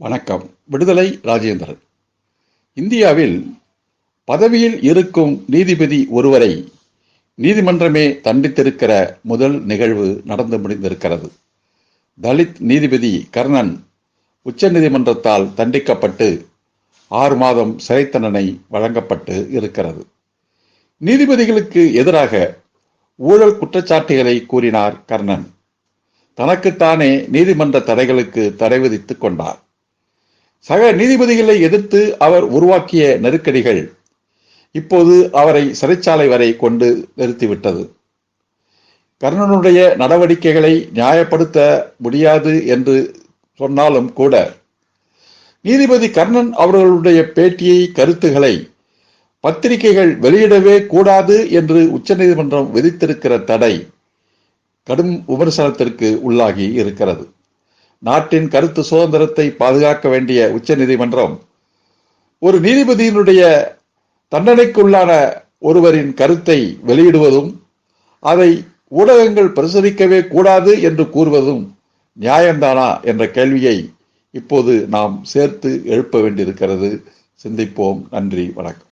வணக்கம். விடுதலை ராஜேந்திரன். இந்தியாவில் பதவியில் இருக்கும் நீதிபதி ஒருவரை நீதிமன்றமே தண்டித்திருக்கிற முதல் நிகழ்வு நடந்து முடிந்திருக்கிறது. தலித் நீதிபதி கர்ணன் உச்சநீதிமன்றத்தால் தண்டிக்கப்பட்டு ஆறு மாதம் சிறை தண்டனை வழங்கப்பட்டு இருக்கிறது. நீதிபதிகளுக்கு எதிராக ஊழல் குற்றச்சாட்டுகளை கூறினார் கர்ணன். தனக்குத்தானே நீதிமன்ற தடைகளுக்கு தடை விதித்துக் கொண்டார். சக நீதிபதிகளை எதிர்த்து அவர் உருவாக்கிய நெருக்கடிகள் இப்போது அவரை சிறைச்சாலை வரை கொண்டு நிறுத்திவிட்டது. கர்ணனுடைய நடவடிக்கைகளை நியாயப்படுத்த முடியாது என்று சொன்னாலும் கூட நீதிபதி கர்ணன் அவர்களுடைய பேட்டியை கருத்துகளை பத்திரிகைகள் வெளியிடவே கூடாது என்று உச்சநீதிமன்றம் விதித்திருக்கிற தடை கடும் விமர்சனத்திற்கு உள்ளாகி இருக்கிறது. நாட்டின் கருத்து சுதந்திரத்தை பாதுகாக்க வேண்டிய உச்சநீதிமன்றம் ஒரு நீதிபதியினுடைய தண்டனைக்குள்ளான ஒருவரின் கருத்தை வெளியிடுவதும் அதை ஊடகங்கள் பிரசுரிக்கவே கூடாது என்று கூறுவதும் நியாயம்தானா என்ற கேள்வியை இப்போது நாம் சேர்த்து எழுப்ப வேண்டியிருக்கிறது. சிந்திப்போம். நன்றி. வணக்கம்.